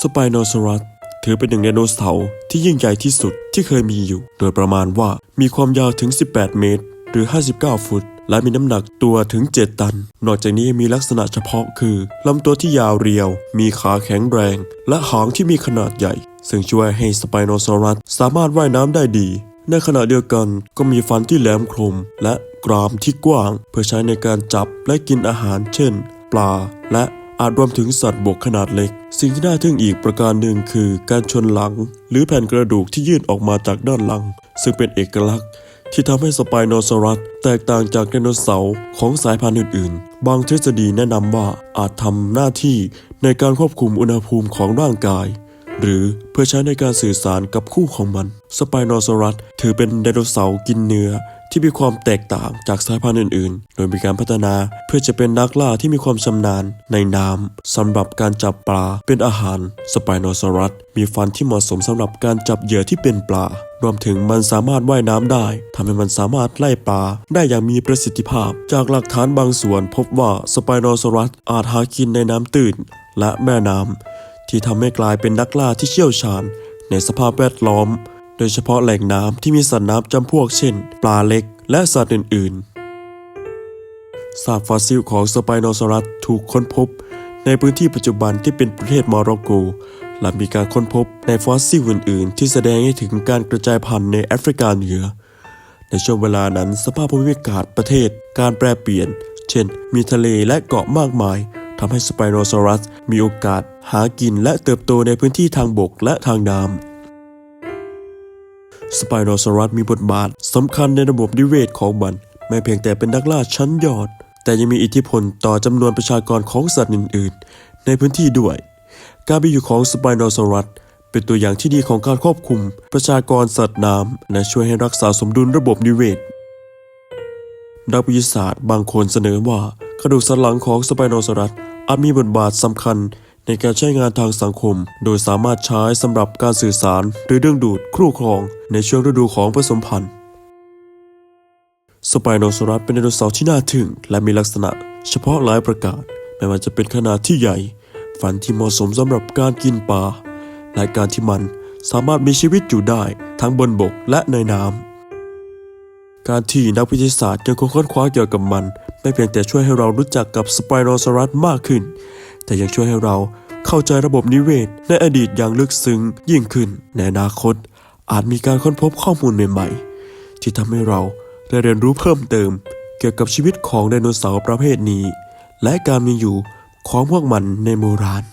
สไปโนซอรัสถือเป็นหนึ่งไดโนเสาร์ที่ยิ่งใหญ่ที่สุดที่เคยมีอยู่ โดยประมาณว่ามีความยาวถึง 18 เมตร หรือ 59 ฟุต และมีน้ำหนักตัวถึง 7 ตัน นอกจากนี้ยังมีลักษณะเฉพาะคือลำตัวที่ยาวเรียว มีขาแข็งแรง และหางที่มีขนาดใหญ่ ซึ่งช่วยให้สไปโนซอรัสสามารถว่ายน้ำได้ดี ในขณะเดียวกันก็มีฟันที่แหลมคม และกรามที่กว้าง เพื่อใช้ในการจับและกินอาหาร เช่น ปลาและ อาจรวมถึงสัตว์บกขนาดเล็ก สิ่งที่น่าทึ่งอีกประการหนึ่งคือ การชนหลัง หรือแผ่นกระดูกที่ยื่นออกมาจากด้านหลัง ซึ่งเป็นเอกลักษณ์ ที่ทำให้สไปโนซอรัสแตกต่างจากไดโนเสาร์ของสายพันธุ์อื่น ๆ บางทฤษฎีแนะนำว่าอาจทำหน้าที่ในการควบคุมอุณหภูมิของร่างกายหรือเพื่อใช้ในการสื่อสารกับคู่ของมัน สไปโนซอรัสถือเป็นไดโนเสาร์กินเนื้อ ที่มีความแตกต่างจากสายพันธุ์อื่นๆ โดยมีการพัฒนาเพื่อจะเป็นนักล่าที่มีความชำนาญในน้ำสำหรับการจับปลาเป็นอาหารสไปโนซอรัสมีฟันที่เหมาะสมสำหรับการจับเหยื่อที่เป็นปลารวมถึงมันสามารถว่ายน้ำได้ทำให้มันสามารถไล่ปลาได้อย่างมีประสิทธิภาพ จากหลักฐานบางส่วนพบว่าสไปโนซอรัสอาจหากินในน้ำตื้นและแม่น้ำที่ทำให้กลายเป็นนักล่าที่เชี่ยวชาญ ในสภาพแวดล้อม ดยเฉพาะแหล่งน้ำที่มีสัตว์น้ำจำพวกเช่น ปลาเล็กและสัตว์อื่นๆซากฟอสซิลของสไปโนซอรัสถูกค้นพบ ในพื้นที่ปัจจุบันที่เป็นประเทศโมร็อกโกและมีการค้นพบในฟอสซิลอื่น ๆ ที่แสดงให้ถึงการกระจายพันธุ์ในแอฟริกาเหนือ ในช่วงเวลานั้นสภาพภูมิอากาศประเทศ การแปรเปลี่ยน เช่น มีทะเลและเกาะมากมายทำให้สไปโนซอรัสมีโอกาสหากินและเติบโตในพื้นที่ทางบกและทางน้ำ สไปโนซอรัสมีบทบาทสำคัญในระบบนิเวศของมันไม่เพียงแต่เป็นนักล่าชั้นยอด แต่ยังมีอิทธิพลต่อจำนวนประชากรของสัตว์อื่น ๆ ในพื้นที่ด้วย การมีอยู่ของสไปโนซอรัสเป็นตัวอย่างที่ดีของการควบคุมประชากรสัตว์น้ำและช่วยให้รักษาสมดุลระบบนิเวศนักวิทยาศาสตร์บางคนเสนอว่ากระดูกสันหลังของสไปโนซอรัสอาจมีบทบาทสำคัญ ในการใช้งานทางสังคม โดยสามารถใช้สำหรับการสื่อสาร หรือดึงดูดคู่ครอง ในช่วงฤดูของผสมพันธุ์สไปโนซอรัสเป็นไดโนเสาร์ที่น่าทึ่ง และมีลักษณะ เฉพาะหลายประการ ไม่ว่าจะเป็นขนาดที่ใหญ่ ฟันที่เหมาะสมสำหรับการกินปลาและการที่มันสามารถมีชีวิตอยู่ได้ทั้งบนบกและในน้ำการที่นักวิทยาศาสตร์ยังคงค้นคว้าเกี่ยวกับมัน ไม่เพียงแต่ช่วยให้เรารู้จักกับสไปโนซอรัสมากขึ้น แต่ยังช่วยให้เราเข้าใจระบบนิเวศในอดีตอย่างลึกซึ้งยิ่งขึ้น ในอนาคต อาจมีการค้นพบข้อมูลใหม่ๆ ที่ทำให้เราได้เรียนรู้เพิ่มเติม เกี่ยวกับชีวิตของไดโนเสาร์ประเภทนี้ และการมีอยู่ของพวกมันในโบราณ